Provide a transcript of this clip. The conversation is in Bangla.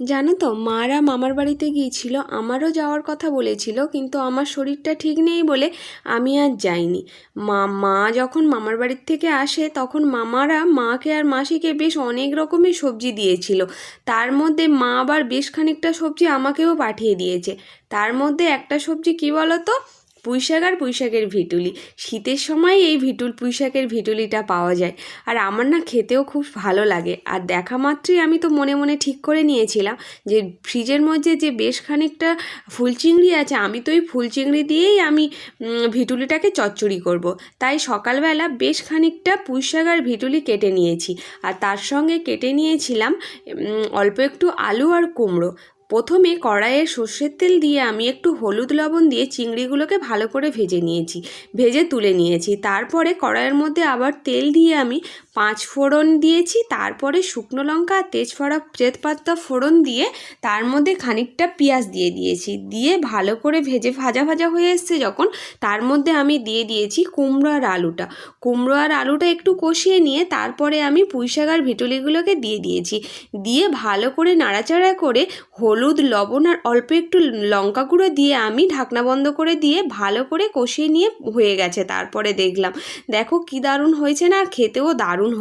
জানো তো, মারা মামার বাড়িতে গিয়েছিল, আমারও যাওয়ার কথা বলেছিল, কিন্তু আমার শরীরটা ঠিক নেই বলে আমি আর যাইনি। মা মা যখন মামার বাড়ির থেকে আসে, তখন মামারা মাকে আর মাসিকে বেশ অনেক রকমের সবজি দিয়েছিল। তার মধ্যে মা আবার বেশ খানিকটা সবজি আমাকেও পাঠিয়ে দিয়েছে। তার মধ্যে একটা সবজি কী বলো তো পুঁইশাক আর পুঁইশাকের ভিটুলি। শীতের সময় এই ভিটুল, পুঁইশাকের ভিটুলিটা পাওয়া যায়। আর আমার না খেতেও খুব ভালো লাগে। আর দেখা মাত্রই আমি তো মনে মনে ঠিক করে নিয়েছিলাম যে ফ্রিজের মধ্যে যে বেশ খানিকটা ফুল চিংড়ি আছে, আমি তো ওই ফুল চিংড়ি দিয়েই আমি ভিটুলিটাকে চচ্চড়ি করব। তাই সকালবেলা বেশ খানিকটা পুঁইশাক আর ভিটুলি কেটে নিয়েছি। আর তার সঙ্গে কেটে নিয়েছিলাম অল্প একটু আলু আর কুমড়ো। প্রথমে কড়াইয়ে সর্ষের তেল দিয়ে আমি একটু হলুদ লবণ দিয়ে চিংড়িগুলোকে ভালো করে ভেজে নিয়েছি, ভেজে তুলে নিয়েছি। তারপরে কড়াইয়ের মধ্যে আবার তেল দিয়ে আমি পাঁচ ফোড়ন দিয়েছি, তারপরে শুকনো লঙ্কা আর তেজপাতা তেজপাতা ফোড়ন দিয়ে তার মধ্যে খানিকটা পেঁয়াজ দিয়ে দিয়েছি। দিয়ে ভালো করে ভেজে ভাজা ভাজা হয়ে এসছে যখন, তার মধ্যে আমি দিয়ে দিয়েছি কুমড়ো আর আলুটা। কুমড়ো আর আলুটা একটু কষিয়ে নিয়ে তারপরে আমি পুঁইশাক আর ভিটুলিগুলোকে দিয়ে দিয়েছি। দিয়ে ভালো করে নাড়াচাড়া করে হলুদ লবণ আর অল্প একটু লঙ্কা গুঁড়ো দিয়ে আমি ঢাকনা বন্ধ করে দিয়ে ভালো করে কষিয়ে নিয়ে হয়ে গেছে। তারপরে দেখলাম, দেখো কি দারুণ হয়েছে না আর খেতেও দারুণ